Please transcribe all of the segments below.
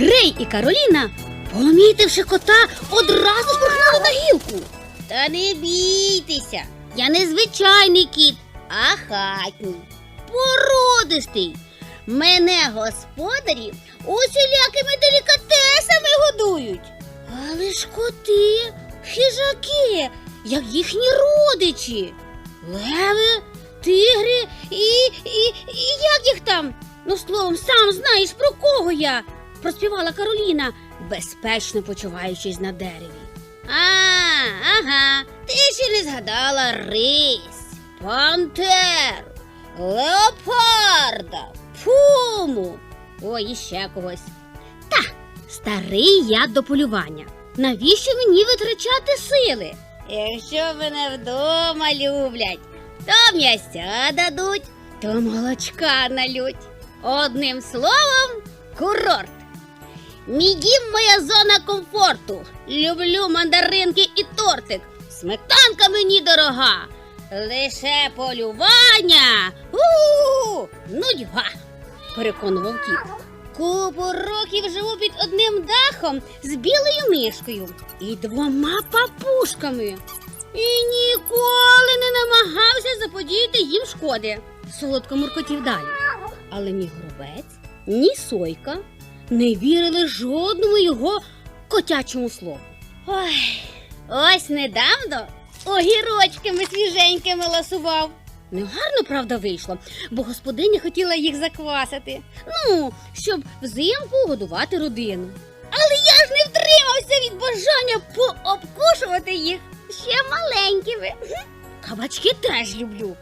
Грей і Кароліна, помітивши кота, одразу спорхнули на гілку. Та не бійтеся, я не звичайний кіт, а хатній, породистий. Мене господарі усілякими делікатесами годують. Але ж коти, хижаки, як їхні родичі. Леви, тигри і, і, і як їх там? Ну, словом, сам знаєш, про кого я, проспівала Кароліна, безпечно почуваючись на дереві. А, ага, ти ще не згадала рись, пантер, леопарда, пуму. Ой, і ще когось. Та, старий я до полювання. Навіщо мені витрачати сили? Якщо мене вдома люблять, то м'ясця дадуть, то молочка налють. Одним словом, курорт. Мій дім моя зона комфорту. Люблю мандаринки і тортик. Сметанка мені дорога. Лише полювання. У нудьга, переконував кіт. Купу років живу під одним дахом з білою мишкою і двома папушками. І ніколи не намагався заподіяти їм шкоди. Солодко муркотів далі. Але ні гробець, ні сойка не вірили жодному його котячому слову. Ой, ось недавно огірочками свіженькими ласував. Негарно, правда, вийшло, бо господиня хотіла їх заквасити. Ну, щоб взимку годувати родину. Але я ж не втримався від бажання пообкушувати їх ще маленькими. Кабачки теж люблю.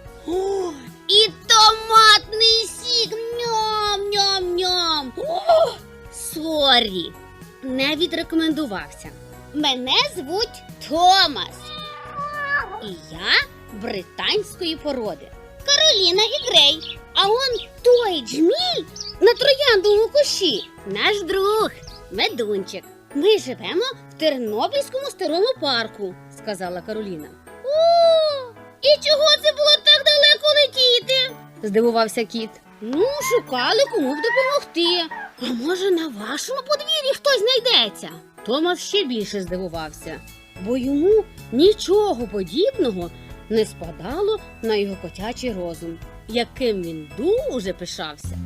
Сорі, не відрекомендувався. Мене звуть Томас. І я британської породи. Кароліна і Грей. А он той джміль на трояндовому кущі. Наш друг, медунчик. Ми живемо в Тернопільському старому парку, сказала Кароліна. О, і чого це було так далеко летіти? здивувався кіт. Ну, шукали кому б допомогти. А може, на вашому подвір'ї хтось знайдеться? Томас ще більше здивувався, бо йому нічого подібного не спадало на його котячий розум, яким він дуже пишався.